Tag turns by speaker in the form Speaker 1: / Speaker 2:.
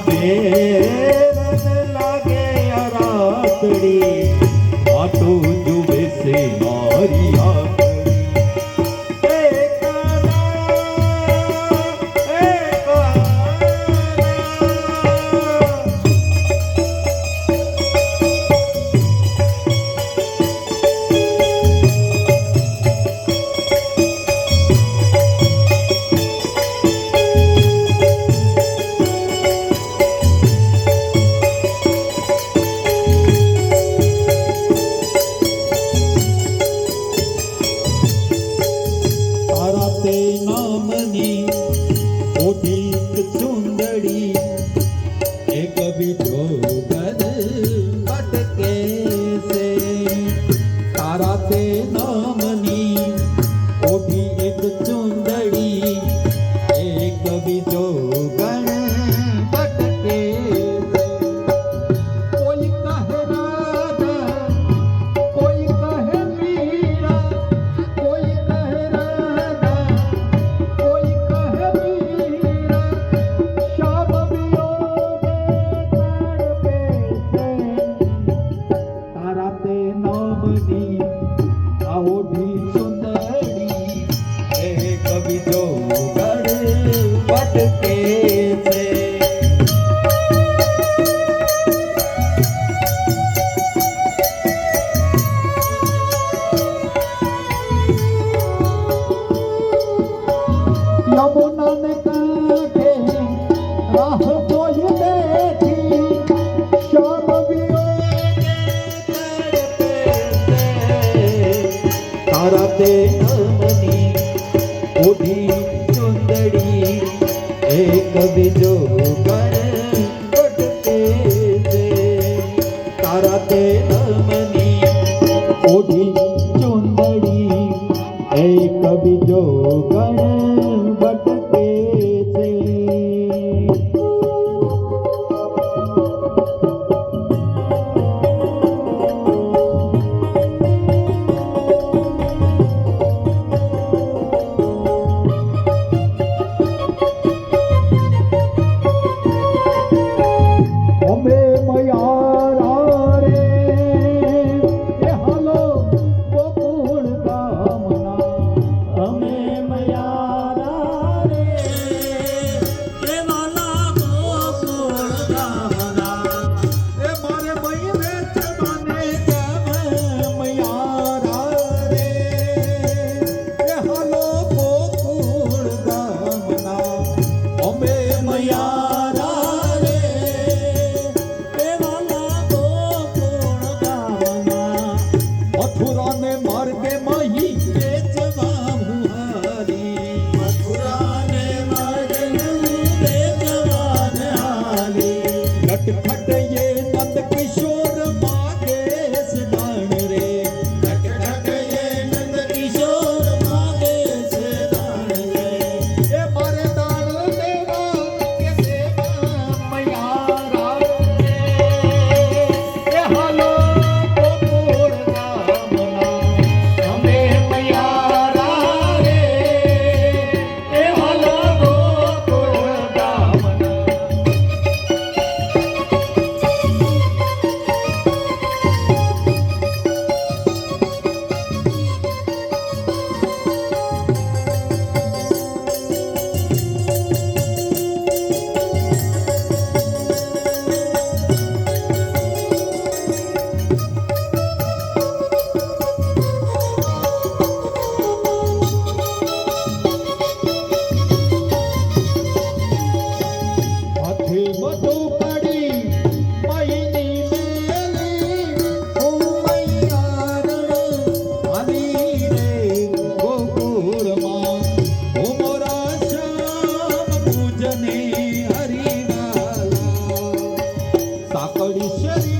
Speaker 1: ભેર લાગે રાતડી આટું ছবি তো তারাতে নামনি উঠি চুন্দড়ি এক বিজো কর উঠতে তারাতে নামনি উঠি চুন্দড়ি এক বিজো কর হরিশের